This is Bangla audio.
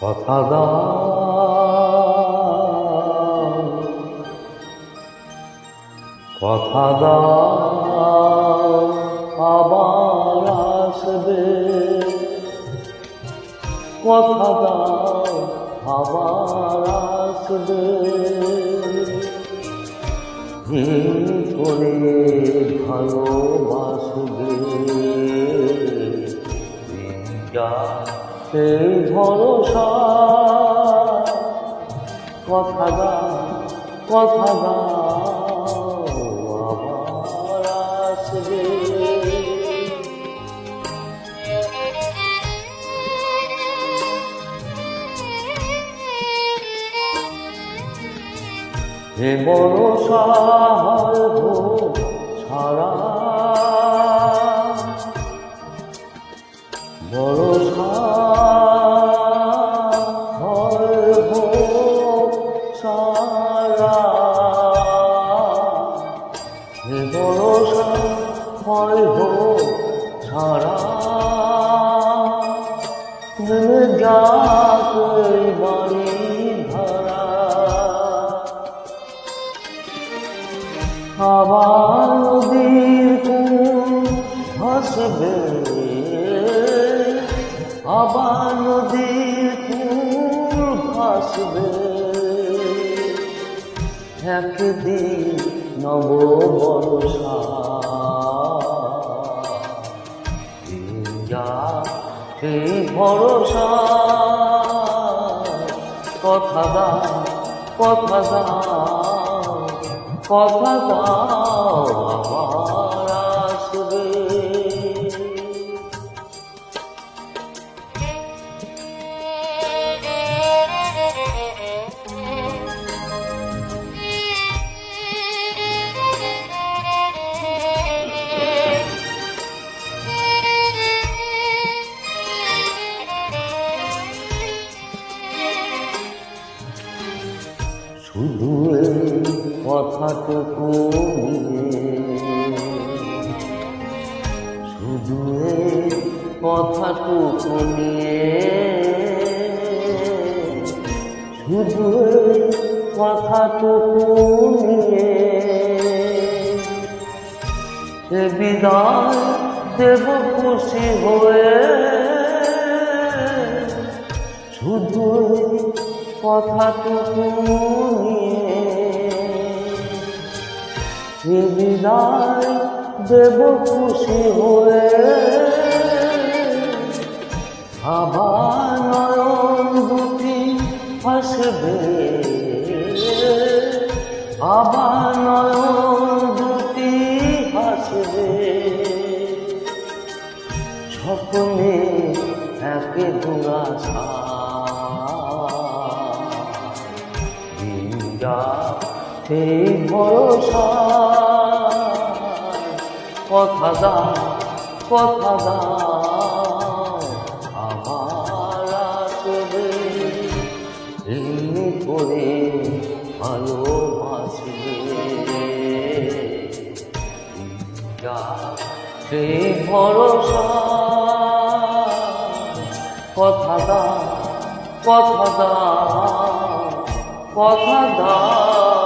কথা দাও। কথা দাও। আবার আসবে। কথা দাও। আবার আসবে। হিম করে ভালোবাসবে। যা সেই ভরসা। কথা দাও কথা আসবে হে ভরসা হো ভরসা হয় হো সারা যাক বাড়ি ধারা আবার নদীর ভাসবে। আবার নদীর ভাসবে। একদিন নব বর্ষা এই ভরসা। কথা দাও কথা দাও কথা দাও শুধু কথাটুকু শুধু কথাটুকু নিয়ে শুধু কথাটুকু নিয়ে সে বিদায় দেব খুশি হয়ে শুধু কথাটুকু নিয়ে দেব খুশি হয়ে আবার নয়ন দুটি হাসবে আবার নয়ন দুটি হাসবে স্বপ্নে একে দুরাশা সেই ভরসা। কথা দাও কথা দাও আমার করে ভালোবাসবে। যা ভরসা। কথা দাও কথা দাও কথা দাও